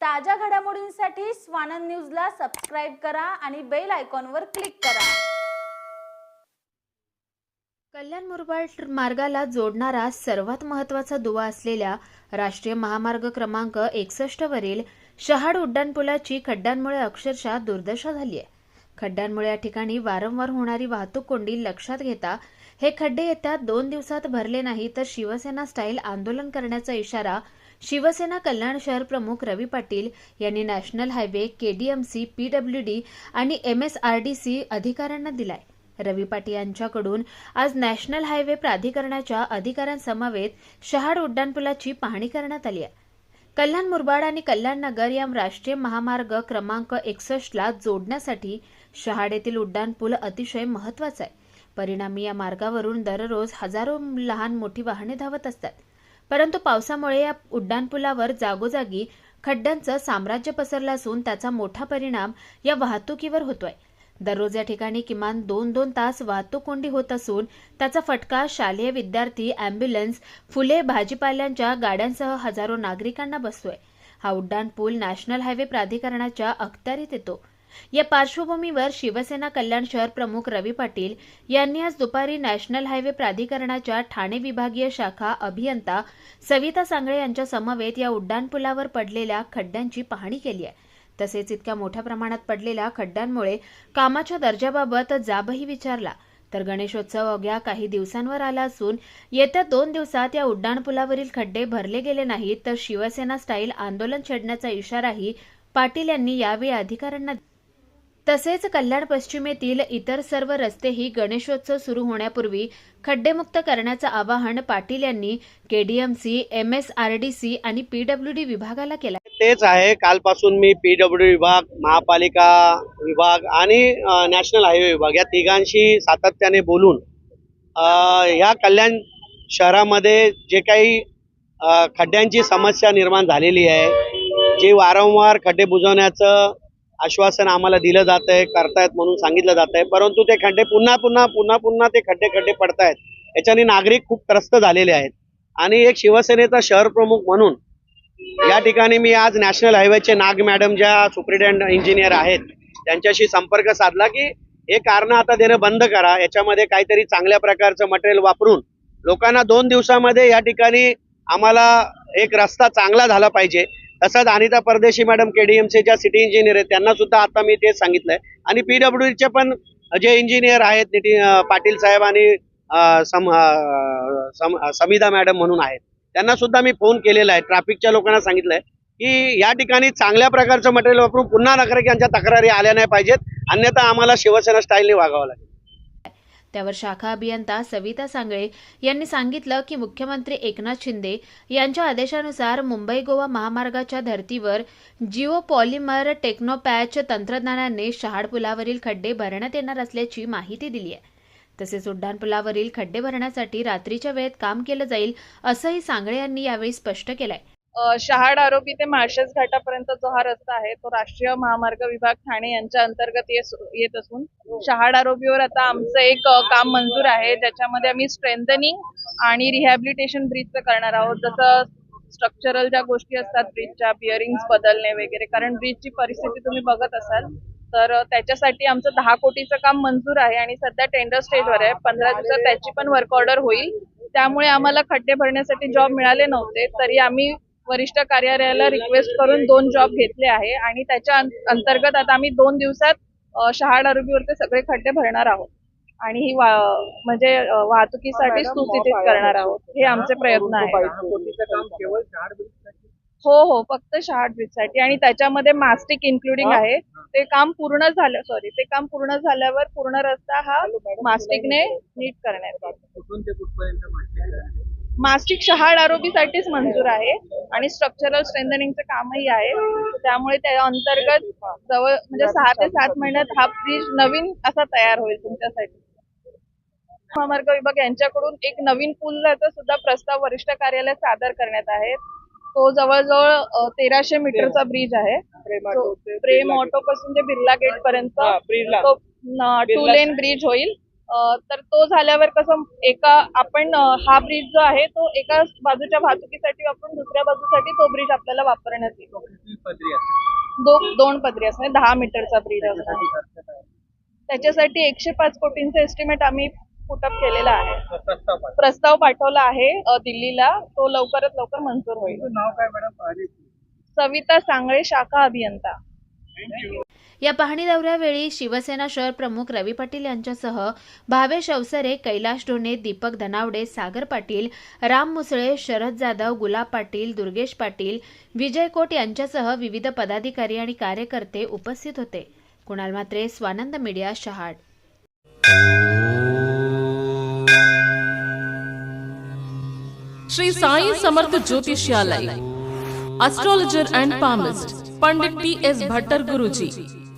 ताज्या घडामोडींसाठी स्वानंद न्यूजला सबस्क्राईब करा आणि बेल आयकॉनवर क्लिक करा. कल्याण मुरबाड मार्गाला जोडणारा सर्वात महत्त्वाचा दुवा असलेल्या राष्ट्रीय महामार्ग क्रमांक एकसष्ट वरील शहाड उड्डाणपुलाची खड्ड्यांमुळे अक्षरशः दुर्दशा झाली आहे. खड्ड्यांमुळे या ठिकाणी वारंवार होणारी वाहतूक कोंडी लक्षात घेता हे खड्डे येत्या दोन दिवसात भरले नाही तर शिवसेना स्टाईल आंदोलन करण्याचा इशारा शिवसेना कल्याण शहर प्रमुख रवी पाटील यांनी नॅशनल हायवे केडीएमसी पीडब्ल्यूडी आणि एमएसआरडीसी अधिकाऱ्यांना दिलाय. रवी पाटील यांच्याकडून आज नॅशनल हायवे प्राधिकरणाच्या अधिकाऱ्यांसमवेत शहाड उड्डाणपुलाची पाहणी करण्यात आली आहे. कल्याण मुरबाड आणि कल्याण नगर या राष्ट्रीय महामार्ग क्रमांक एकसष्टला जोडण्यासाठी शहाड येथील उड्डाणपूल अतिशय महत्त्वाचा आहे. परिणामी या मार्गावरून दररोज हजारो लहान मोठी वाहने धावत असतात. परंतु पावसामुळे या उड्डाणपुलावर जागोजागी खड्ड्यांचं साम्राज्य पसरलं असून त्याचा मोठा परिणाम या वाहतुकीवर होतोय. दररोज या ठिकाणी किमान दोन दोन तास वाहतूक कोंडी होत असून त्याचा फटका शालेय विद्यार्थी अँब्युलन्स फुले भाजीपाल्यांच्या गाड्यांसह हजारो नागरिकांना बसतोय. हा उड्डाण पूल नॅशनल हायवे प्राधिकरणाच्या अखत्यारीत येतो. या पार्श्वभूमीवर शिवसेना कल्याण शहर प्रमुख रवी पाटील यांनी आज दुपारी नॅशनल हायवे प्राधिकरणाच्या ठाणे विभागीय शाखा अभियंता सविता सांगळे यांच्या समवेत या उड्डाणपुलावर पडलेल्या खड्ड्यांची पाहणी केली आहे. तसेच इतक्या मोठ्या प्रमाणात पडलेल्या खड्ड्यांमुळे कामाच्या दर्जाबाबत जाबही विचारला. तर गणेशोत्सव अवघ्या काही दिवसांवर आला असून येत्या दोन दिवसात या उड्डाणपुलावरील खड्डे भरले गेले नाहीत तर शिवसेना स्टाईल आंदोलन छेडण्याचा इशाराही पाटील यांनी यावेळी अधिकाऱ्यांना तसेच कल्याण पश्चिमेतील इतर सर्व रस्तेही गणेशोत्सव सुरू होण्यापूर्वी खड्डेमुक्त करण्याचं आवाहन पाटील यांनी केडीएमसी सी आणि पीडब्ल्यूडी विभागाला केलं तेच आहे. कालपासून मी पीडब्ल्यूडी विभाग महापालिका विभाग आणि नॅशनल हायवे विभाग या तिघांशी सातत्याने बोलून ह्या कल्याण शहरामध्ये जे काही खड्ड्यांची समस्या निर्माण झालेली आहे जे वारंवार खड्डे बुजवण्याचं आश्वासन आम्हाला दिलं जात आहे करतायत म्हणून सांगितलं जात आहे परंतु ते खड्डे पुन्हा पुन्हा पुन्हा पुन्हा ते खड्डे खड्डे पडतायत. याच्याने नागरिक खूप त्रस्त झालेले आहेत. आणि एक शिवसेनेचा शहर प्रमुख म्हणून या ठिकाणी मी आज नॅशनल हायवेचे नाग मॅडम ज्या सुप्रिटेंडंट इंजिनियर आहेत त्यांच्याशी संपर्क साधला की हे कारण आता देणं बंद करा. याच्यामध्ये काहीतरी चांगल्या प्रकारचं मटेरियल वापरून लोकांना दोन दिवसामध्ये या ठिकाणी आम्हाला एक रस्ता चांगला झाला पाहिजे. तसंच अनिता परदेशी मॅडम केडीएमचे ज्या सिटी इंजिनियर आहेत त्यांना सुद्धा आता मी तेच सांगितलंय. आणि पीडब्ल्यूडीचे पण जे इंजिनियर आहेत नितीन पाटील साहेब आणि सम सम- समिधा मॅडम म्हणून आहेत त्यांना सुद्धा मी फोन केलेला आहे. ट्रॅफिकच्या लोकांना सांगितलंय की या ठिकाणी चांगल्या प्रकारचं मटेरियल वापरून पुन्हा नागरिकांच्या तक्रारी आल्या नाही पाहिजेत अन्यथा आम्हाला शिवसेना स्टाईलने वागावं लागेल. त्यावर शाखा अभियंता सविता सांगळे यांनी सांगितलं की मुख्यमंत्री एकनाथ शिंदे यांच्या आदेशानुसार मुंबई गोवा महामार्गाच्या धर्तीवर जिओ पॉलिमर टेक्नोपॅच तंत्रज्ञानाने शहाड पुलावरील खड्डे भरण्यात येणार असल्याची माहिती दिली आहे. तसेच उड्डाणपुलावरील खड्डे भरण्यासाठी रात्रीच्या वेळेत काम केलं जाईल असंही सांगळे यांनी यावेळी स्पष्ट केलं आहे शहाड आरोपी ते माळशेज घाटापर्यंत जो हा रस्ता आहे तो राष्ट्रीय महामार्ग विभाग ठाणे यांच्या अंतर्गत येत असून शहाड आरोपीवर आता आमचं एक काम मंजूर आहे. ज्याच्यामध्ये आम्ही स्ट्रेंथनिंग आणि रिहॅबिलिटेशन ब्रिजचं करणार आहोत. जसं स्ट्रक्चरल ज्या गोष्टी असतात ब्रिजच्या बिअरिंग्स बदलणे वगैरे कारण ब्रिजची परिस्थिती तुम्ही बघत असाल तर त्याच्यासाठी आमचं दहा कोटीचं काम मंजूर आहे आणि सध्या टेंडर स्टेजवर आहे. पंधरा दिवसात त्याची पण वर्क ऑर्डर होईल. त्यामुळे आम्हाला खड्डे भरण्यासाठी जॉब मिळाले नव्हते तरी आम्ही वरिष्ठ कार्यालयाला रिक्वेस्ट करून दोन जॉब घेतले आहे आणि त्याच्या अंतर्गत आता आम्ही दोन दिवसात शहाड आरोपीवरचे सगळे खड्डे भरणार आहोत. आणि ही वा- म्हणजे वाहतुकीसाठी सुस्थितीत करणार आहोत. हे आमचे प्रयत्न आहेत हो हो फक्त शहाड ब्रिजसाठी. आणि त्याच्यामध्ये मास्टिक इन्क्लुडिंग आहे. ते काम पूर्ण झालं सॉरी ते काम पूर्ण झाल्यावर पूर्ण रस्ता हा मास्टिकने नीट करण्यात येईल मास्टिक शहाड आरोपीसाठीच मंजूर आहे आणि स्ट्रक्चरल स्ट्रेंथनिंगचं कामही आहे. त्यामुळे त्या अंतर्गत जवळ म्हणजे सहा ते सात महिन्यात हा ब्रिज नवीन असा तयार होईल तुमच्यासाठी. महामार्ग विभाग यांच्याकडून एक नवीन पुलाचा सुद्धा प्रस्ताव वरिष्ठ कार्यालयात सादर करण्यात आहे. तो जवळजवळ तेराशे मीटरचा ब्रिज आहे. प्रेम ऑटो पासून ते बिर्ला गेट पर्यंत टू लेन ब्रिज होईल. तर तो झाल्यावर कसं एका आपण हा ब्रिज जो आहे तो एका बाजूच्या वाहतुकीसाठी वापरून दुसऱ्या बाजूसाठी तो ब्रिज आपल्याला वापरण्यात येतो. दो- दोन पदरी असणे दहा मीटरचा ब्रिज असणार त्याच्यासाठी एकशे पाच कोटींचा एस्टिमेट आम्ही पुटअप केलेला आहे. प्रस्ताव पाठवला आहे दिल्लीला. तो लवकरात लवकर मंजूर होईल. नाव काय मॅडम? सविता सांगळे शाखा अभियंता. या पाहणी दौऱ्यावेळी शिवसेना शहर प्रमुख रवी पाटील यांच्यासह भावेश अवसरे कैलाश ढोणे दीपक धनावडे सागर पाटील राम मुसळे शरद जाधव गुलाब पाटील दुर्गेश पाटील विजय कोट यांच्यासह विविध पदाधिकारी आणि कार्यकर्ते उपस्थित होते. Kunal Matre Swanand media Shahad. Shri Sai Samarth Jyotishalaya astrologer and palmist Pandit T S Bhattar Guruji.